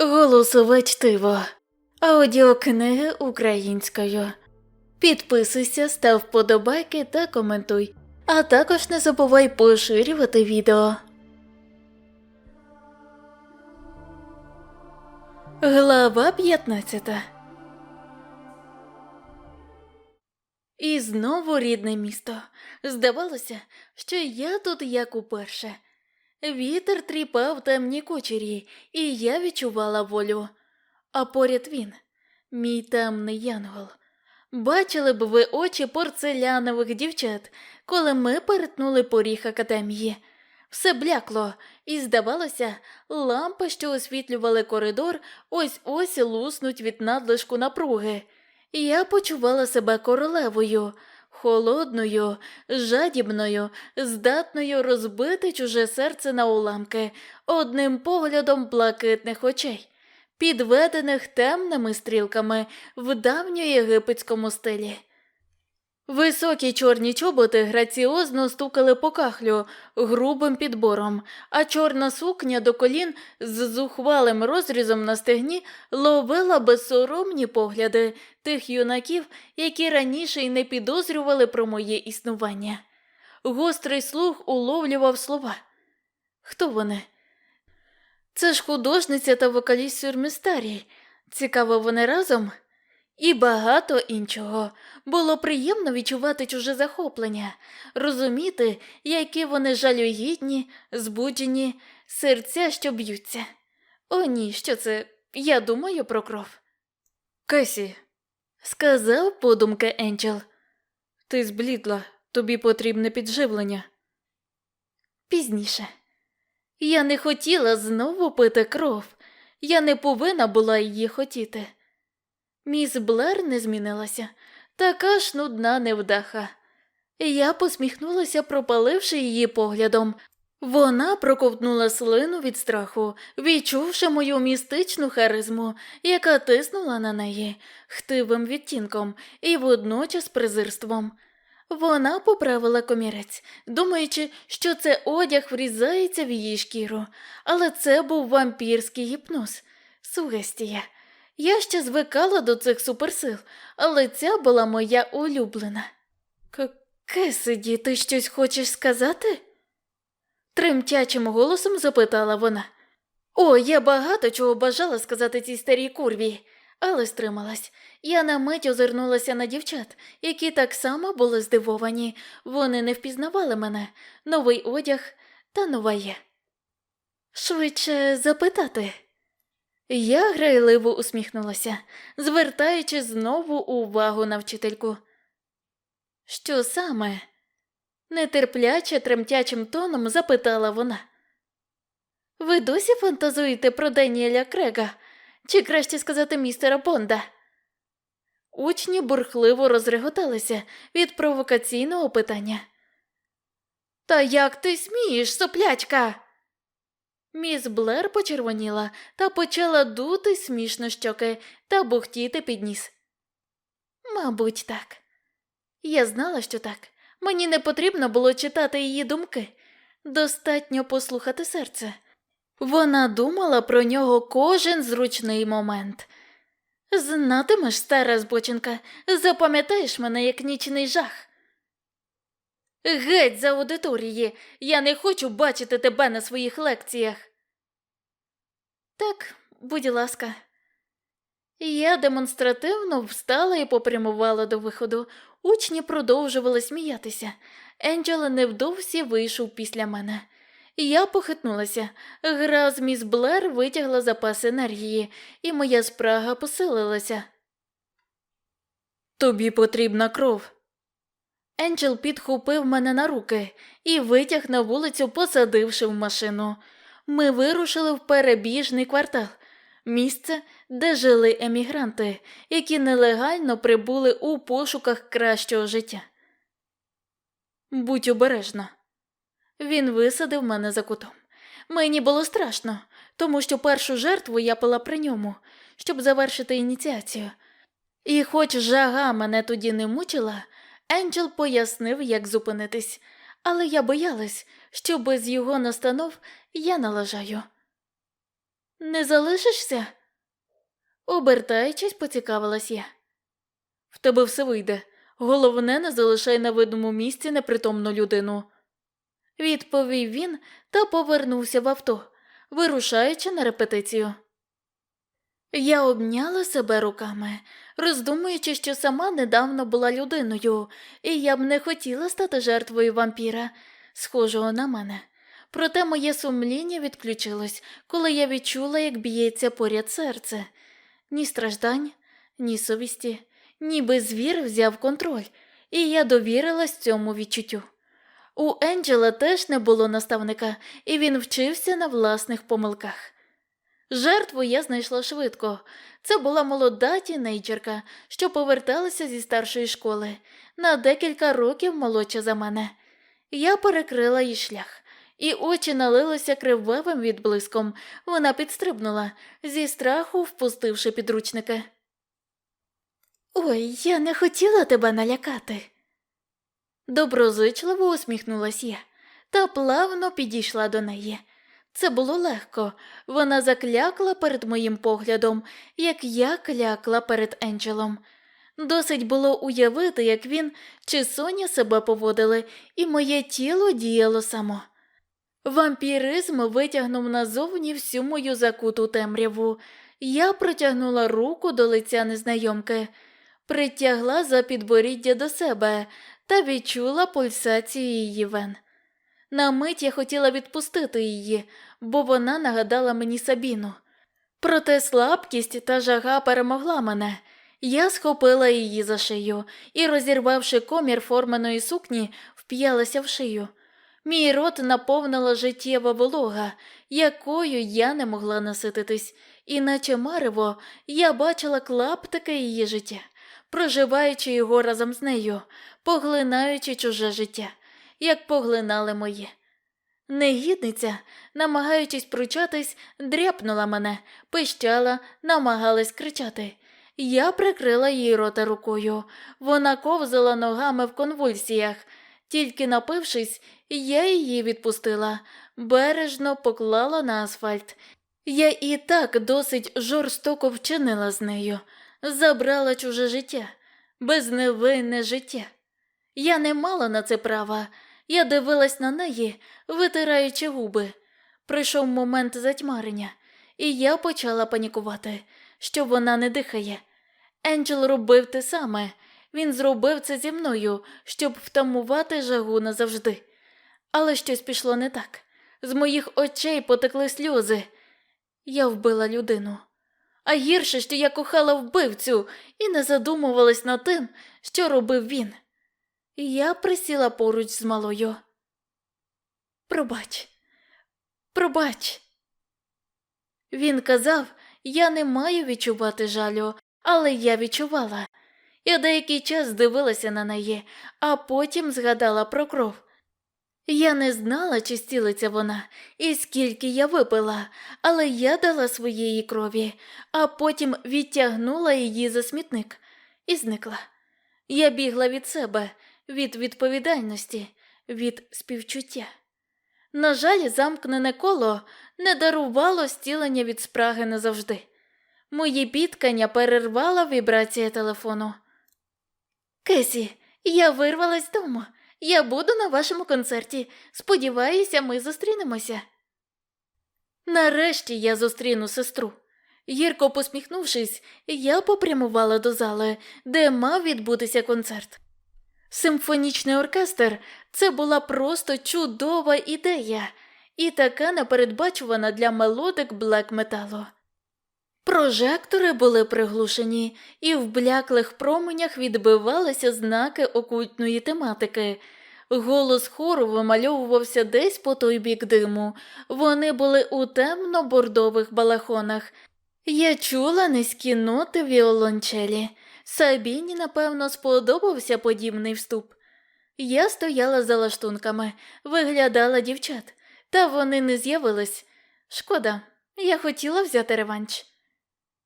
Голосове чтиво. Аудіокниги українською. Підписуйся, став вподобайки та коментуй. А також не забувай поширювати відео. Глава 15 І знову рідне місто. Здавалося, що я тут як уперше. Вітер тріпав темні кучері, і я відчувала волю. А поряд він, мій темний янгол. Бачили б ви очі порцелянових дівчат, коли ми перетнули поріг академії. Все блякло, і, здавалося, лампи, що освітлювали коридор, ось ось луснуть від надлишку напруги. Я почувала себе королевою, холодною, жадібною, здатною розбити чуже серце на уламки одним поглядом блакитних очей, підведених темними стрілками в давньоєгипетському стилі. Високі чорні чоботи граціозно стукали по кахлю грубим підбором, а чорна сукня до колін з зухвалим розрізом на стегні ловила безсоромні погляди тих юнаків, які раніше й не підозрювали про моє існування. Гострий слух уловлював слова. Хто вони? Це ж художниця та вокаліст Сюрмістарій. Цікаво, вони разом? І багато іншого. Було приємно відчувати чуже захоплення, розуміти, які вони жалюгідні, збуджені, серця, що б'ються. О, ні, що це? Я думаю про кров. Кесі, сказав подумки Енджел. Ти зблідла, тобі потрібне підживлення. Пізніше. Я не хотіла знову пити кров. Я не повинна була її хотіти. Міс Блер не змінилася, така ж нудна невдаха. Я посміхнулася, пропаливши її поглядом. Вона проковтнула слину від страху, відчувши мою містичну харизму, яка тиснула на неї хтивим відтінком і водночас презирством. Вона поправила комірець, думаючи, що це одяг врізається в її шкіру, але це був вампірський гіпноз, сугестія. Я ще звикала до цих суперсил, але ця була моя улюблена. Кесиді, ти щось хочеш сказати? Тремтячим голосом запитала вона. О, я багато чого бажала сказати цій старій курві, але стрималась. Я на мить озирнулася на дівчат, які так само були здивовані. Вони не впізнавали мене, новий одяг та нова я. Швидше запитати. Я грайливо усміхнулася, звертаючи знову увагу на вчительку. Що саме? нетерпляче тремтячим тоном запитала вона. Ви досі фантазуєте про Даніеля Крега, чи краще сказати містера Бонда? Учні бурхливо розреготалися від провокаційного питання. Та як ти смієш, соплячка? Міс Блер почервоніла та почала дути смішно щоки та бухтіти під ніс. Мабуть, так. Я знала, що так. Мені не потрібно було читати її думки. Достатньо послухати серце. Вона думала про нього кожен зручний момент. Знатимеш, стара збочинка, запам'ятаєш мене як нічний жах. Геть за аудиторії, я не хочу бачити тебе на своїх лекціях. Так, будь ласка. Я демонстративно встала і попрямувала до виходу. Учні продовжували сміятися. Енджел невдовзі вийшов після мене. Я похитнулася. Гра з міс Блер витягла запас енергії, і моя спрага посилилася. Тобі потрібна кров. Енджел підхопив мене на руки і витяг на вулицю, посадивши в машину. Ми вирушили в перебіжний квартал, місце, де жили емігранти, які нелегально прибули у пошуках кращого життя. Будь обережна. Він висадив мене за кутом. Мені було страшно, тому що першу жертву я пила при ньому, щоб завершити ініціацію. І хоч жага мене тоді не мучила, Енджел пояснив, як зупинитись, але я боялась, що без його настанов я налажаю. Не залишишся? Обертаючись, поцікавилась я. В тебе все вийде. Головне, не залишай на видному місці непритомну людину. Відповів він та повернувся в авто, вирушаючи на репетицію. Я обняла себе руками, роздумуючи, що сама недавно була людиною, і я б не хотіла стати жертвою вампіра, схожого на мене. Проте моє сумління відключилось, коли я відчула, як б'ється поряд серце. Ні страждань, ні совісті, ніби звір взяв контроль, і я довірилась цьому відчуттю. У Енджела теж не було наставника, і він вчився на власних помилках. Жертву я знайшла швидко. Це була молода тінейджерка, що поверталася зі старшої школи, на декілька років молодша за мене. Я перекрила їй шлях, і очі налилися кривавим відблиском. Вона підстрибнула, зі страху впустивши підручники. Ой, я не хотіла тебе налякати. Доброзичливо усміхнулась я та плавно підійшла до неї. Це було легко. Вона заклякла перед моїм поглядом, як я клякла перед Енджелом. Досить було уявити, як він чи Соня себе поводили, і моє тіло діяло само. Вампіризм витягнув назовні всю мою закуту темряву. Я протягнула руку до лиця незнайомки, притягла за підборіддя до себе та відчула пульсацію її вен. На мить я хотіла відпустити її, бо вона нагадала мені Сабіну. Проте слабкість та жага перемогла мене. Я схопила її за шию і, розірвавши комір форманої сукні, вп'ялася в шию. Мій рот наповнила життєва волога, якою я не могла насититись, і, наче марево, я бачила клаптики її життя, проживаючи його разом з нею, поглинаючи чуже життя, як поглинали моє. Негідниця, намагаючись пручатись, дряпнула мене, пищала, намагалась кричати. Я прикрила їй рота рукою. Вона ковзала ногами в конвульсіях. Тільки напившись, я її відпустила, бережно поклала на асфальт. Я і так досить жорстоко вчинила з нею, забрала чуже життя, безневинне життя. Я не мала на це права. Я дивилась на неї, витираючи губи. Прийшов момент затьмарення, і я почала панікувати, що вона не дихає. Енджел робив те саме. Він зробив це зі мною, щоб втамувати жагу назавжди. Але щось пішло не так. З моїх очей потекли сльози. Я вбила людину. А гірше, що я кохала вбивцю і не задумувалась над тим, що робив він. Я присіла поруч з малою. Пробач, пробач. Він казав, я не маю відчувати жалю, але я відчувала. Я деякий час дивилася на неї, а потім згадала про кров. Я не знала, чи стілиться вона, і скільки я випила, але я дала своєї крові, а потім відтягнула її за смітник і зникла. Я бігла від себе, від відповідальності, від співчуття. На жаль, замкнене коло не дарувало стілення від спраги назавжди. Мої підкання перервала вібрація телефону. Кесі, я вирвалась з дому. Я буду на вашому концерті. Сподіваюся, ми зустрінемося. Нарешті я зустріну сестру. Гірко посміхнувшись, я попрямувала до зали, де мав відбутися концерт. Симфонічний оркестр це була просто чудова ідея і така непередбачувана для мелодик блек металу. Прожектори були приглушені, і в бляклих променях відбивалися знаки окультної тематики. Голос хору вимальовувався десь по той бік диму. Вони були у темно-бордових балахонах. Я чула низькі ноти віолончелі. Сабіні, напевно, сподобався подібний вступ. Я стояла за лаштунками, виглядала дівчат, та вони не з'явились. Шкода, я хотіла взяти реванш.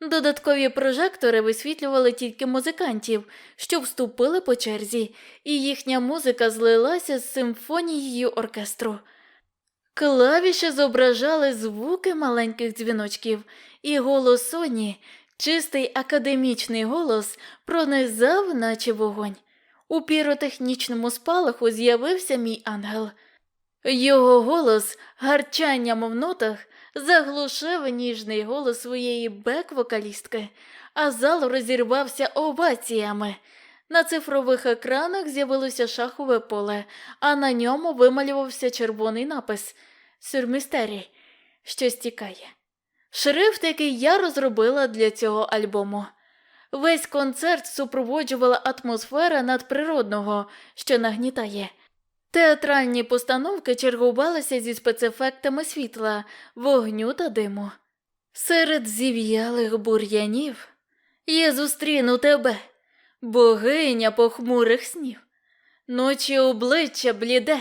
Додаткові прожектори висвітлювали тільки музикантів, що вступили по черзі, і їхня музика злилася з симфонією оркестру. Клавіші зображали звуки маленьких дзвіночків, і голос Соні, чистий академічний голос, пронизав, наче вогонь. У піротехнічному спалаху з'явився мій ангел. Його голос, гарчанням в нотах, заглушив ніжний голос своєї бек-вокалістки, а зал розірвався оваціями. На цифрових екранах з'явилося шахове поле, а на ньому вималювався червоний напис Сюрмістері, щось тікає. Шрифт, який я розробила для цього альбому. Весь концерт супроводжувала атмосфера надприродного, що нагнітає. Театральні постановки чергувалися зі спецефектами світла, вогню та диму. Серед зів'ялих бур'янів я зустріну тебе, богиня похмурих снів, ночі обличчя бліде.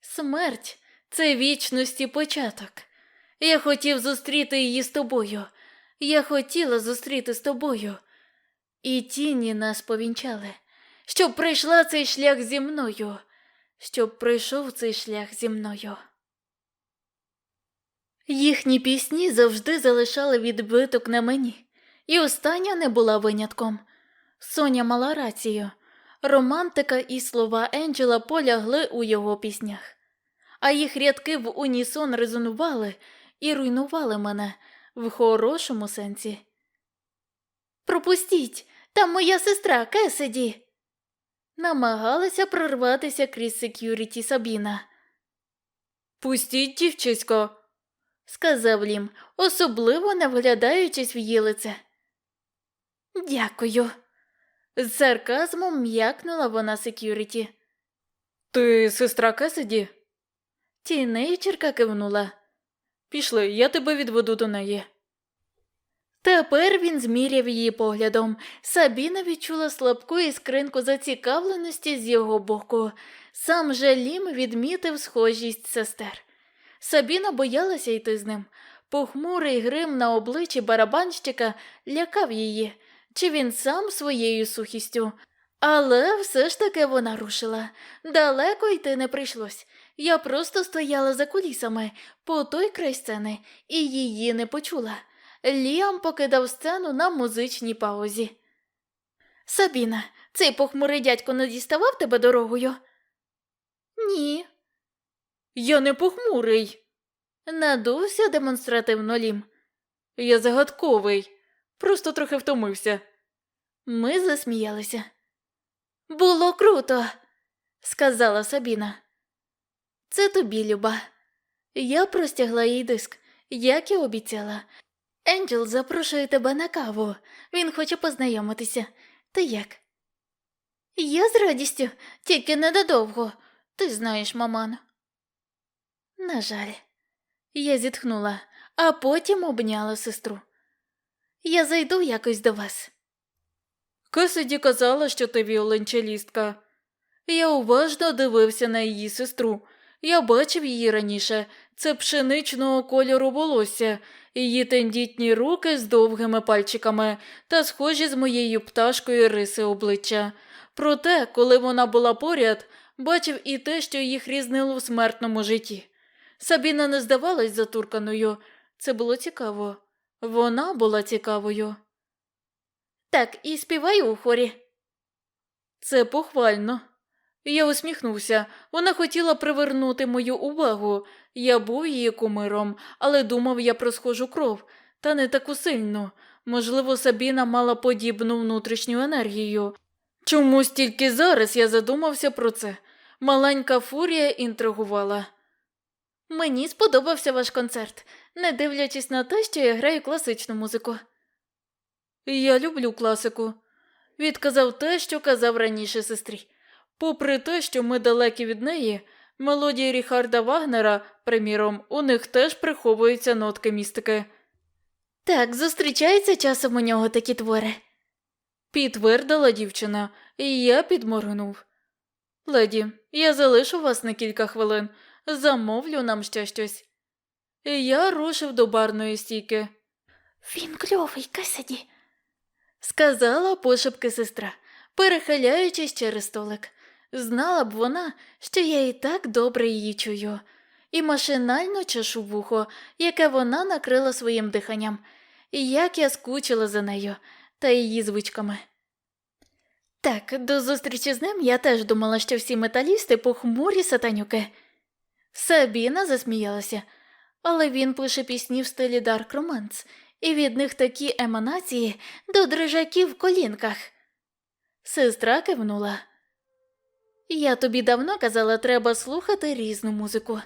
Смерть це вічності початок. Я хотів зустріти її з тобою. Я хотіла зустріти з тобою. І тіні нас повінчали, щоб пройшла цей шлях зі мною, щоб пройшов цей шлях зі мною. Їхні пісні завжди залишали відбиток на мені, і остання не була винятком. Соня мала рацію. Романтика і слова Енджела полягли у його піснях, а їх рядки в унісон резонували і руйнували мене в хорошому сенсі. Пропустіть, там моя сестра Кеседі. Намагалася прорватися крізь секюріті Сабіна. Пустіть, дівчисько, сказав Лім, особливо не вглядаючись в її лице. Дякую. З сарказмом м'якнула вона секюріті. Ти сестра Кеседі? Тінейчерка кивнула. Пішли, я тебе відведу до неї. Тепер він зміряв її поглядом. Сабіна відчула слабку іскринку зацікавленості з його боку. Сам же Лім відмітив схожість сестер. Сабіна боялася йти з ним. Похмурий грим на обличчі барабанщика лякав її, чи він сам своєю сухістю. Але все ж таки вона рушила. Далеко йти не прийшлось. Я просто стояла за кулісами по той край сцени і її не почула. Ліам покидав сцену на музичній паузі. Сабіна, цей похмурий дядько не діставав тебе дорогою? Ні. Я не похмурий. Надувся демонстративно Лім. Я загадковий, просто трохи втомився. Ми засміялися. Було круто, сказала Сабіна. Це тобі, Люба. Я простягла їй диск, як і обіцяла. Енджел запрошує тебе на каву. Він хоче познайомитися. Ти як? Я з радістю, тільки недодовго. Ти знаєш, маман. На жаль, я зітхнула, а потім обняла сестру. Я зайду якось до вас. Кесиді казала, що ти віолончелістка. Я уважно дивився на її сестру. Я бачив її раніше. Це пшеничного кольору волосся, її тендітні руки з довгими пальчиками та схожі з моєю пташкою риси обличчя. Проте, коли вона була поряд, бачив і те, що їх різнило в смертному житті. Сабіна не здавалась затурканою. Це було цікаво. Вона була цікавою. Так, і співаю у хорі. Це похвально. Я усміхнувся. Вона хотіла привернути мою увагу. Я був її кумиром, але думав я про схожу кров, та не таку сильну. Можливо, Сабіна мала подібну внутрішню енергію. Чомусь тільки зараз я задумався про це. Маленька фурія інтригувала. Мені сподобався ваш концерт, не дивлячись на те, що я граю класичну музику. Я люблю класику, відказав те, що казав раніше сестрі. Попри те, що ми далекі від неї, мелодії Ріхарда Вагнера, приміром, у них теж приховуються нотки містики. Так, зустрічаються часом у нього такі твори. Підтвердила дівчина, і я підморгнув. Леді, я залишу вас на кілька хвилин, замовлю нам ще щось. І я рушив до барної стійки. Він кльовий, Касаді, сказала пошепки сестра, перехиляючись через столик. Знала б вона, що я і так добре її чую. і машинально чешу вухо, яке вона накрила своїм диханням, і як я скучила за нею та її звичками. Так, до зустрічі з ним я теж думала, що всі металісти похмурі сатанюки. Сабіна засміялася, але він пише пісні в стилі Dark Romance, і від них такі еманації до дрижаків в колінках. Сестра кивнула. Я тобі давно казала, треба слухати різну музику.